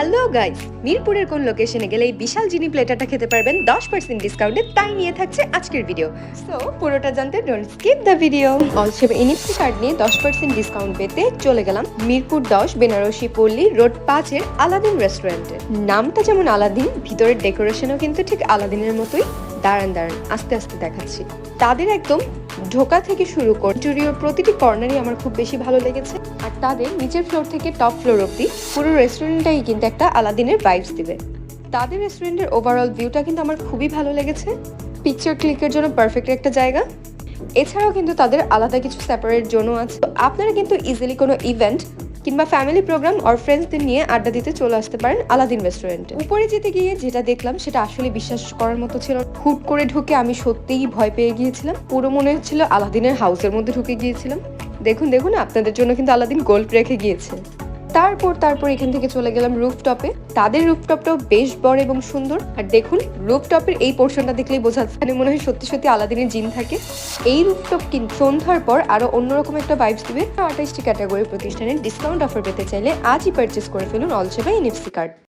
Hello guys মিরপুরের কোন লোকেশনে গেলে এই বিশাল জিনি প্লেটারটা খেতে পারবেন। দশ পার্সেন্ট ডিসকাউন্টে তাই নিয়ে থাকছে আজকের ভিডিও সো পুরোটা জানতে ডোন্ট স্কিপ দ্য ভিডিও অলসেভ এনএফসি কার্ড নিয়ে দশ পার্সেন্ট ডিসকাউন্ট পেতে চলে গেলাম মিরপুর দশ, বেনারসি, পল্লী, রোড পাঁচের আলাদিন রেস্টুরেন্টে নামটা যেমন আলাদিন, ভিতরের ডেকোরেশনও কিন্তু ঠিক আলাদিনের মতোই। দাঁড়ান দাঁড়ান, আস্তে আস্তে দেখাচ্ছি। তাদের একদম ঢোকা থেকে শুরু করে স্টুডিওর প্রতিটি কর্নারই আমার খুব বেশি ভালো লেগেছে। আর তাদের নিচের ফ্লোর থেকে টপ ফ্লোর অব্দি পুরো রেস্টুরেন্টটাই কিন্তু একটা আলাদিনের ভাইবস দিবে। তাদের রেস্টুরেন্টের ওভারঅল ভিউটা কিন্তু আমার খুবই ভালো লেগেছে। পিকচার ক্লিকের জন্য পারফেক্ট একটা জায়গা। এছাড়াও কিন্তু তাদের আলাদা কিছু সেপারেট জোনও আছে। আপনারা কিন্তু ইজিলি কোনো ইভেন্ট কিংবা ফ্যামিলি প্রোগ্রাম অর ফ্রেন্ডসদের নিয়ে আড্ডা দিতে চলে আসতে পারেন আলাদিন রেস্টুরেন্টে উপরে যেতে গিয়ে যেটা দেখলাম, সেটা আসলে বিশ্বাস করার মতো ছিল। হুট করে ঢুকে আমি সত্যিই ভয় পেয়ে গিয়েছিলাম। পুরো মনে হচ্ছিল আলাদিনের হাউসের মধ্যে ঢুকে গিয়েছিলাম। দেখুন দেখুন, আপনাদের জন্য কিন্তু আলাদিন গোল্ড রেখে গিয়েছে। তারপর তারপর এখান থেকে চলে গেলাম রুফটপে। তাদের রুফটপটাও বেশ বড় এবং সুন্দর। আর দেখুন, রুফটপের এই পোর্শনটা দেখলেই বোঝা এখানে মনে হয় সত্যি সত্যি আলাদিনের জিন থাকে। এই রুফটপ কিন্তু সন্ধ্যার পর আরও অন্যরকম একটা ভাইবস দিবে। আঠাশটি ক্যাটাগরি প্রতিষ্ঠানের ডিসকাউন্ট অফার পেতে চাইলে আজই পারচেস করে ফেলুন অলসে বা এনএফসি কার্ড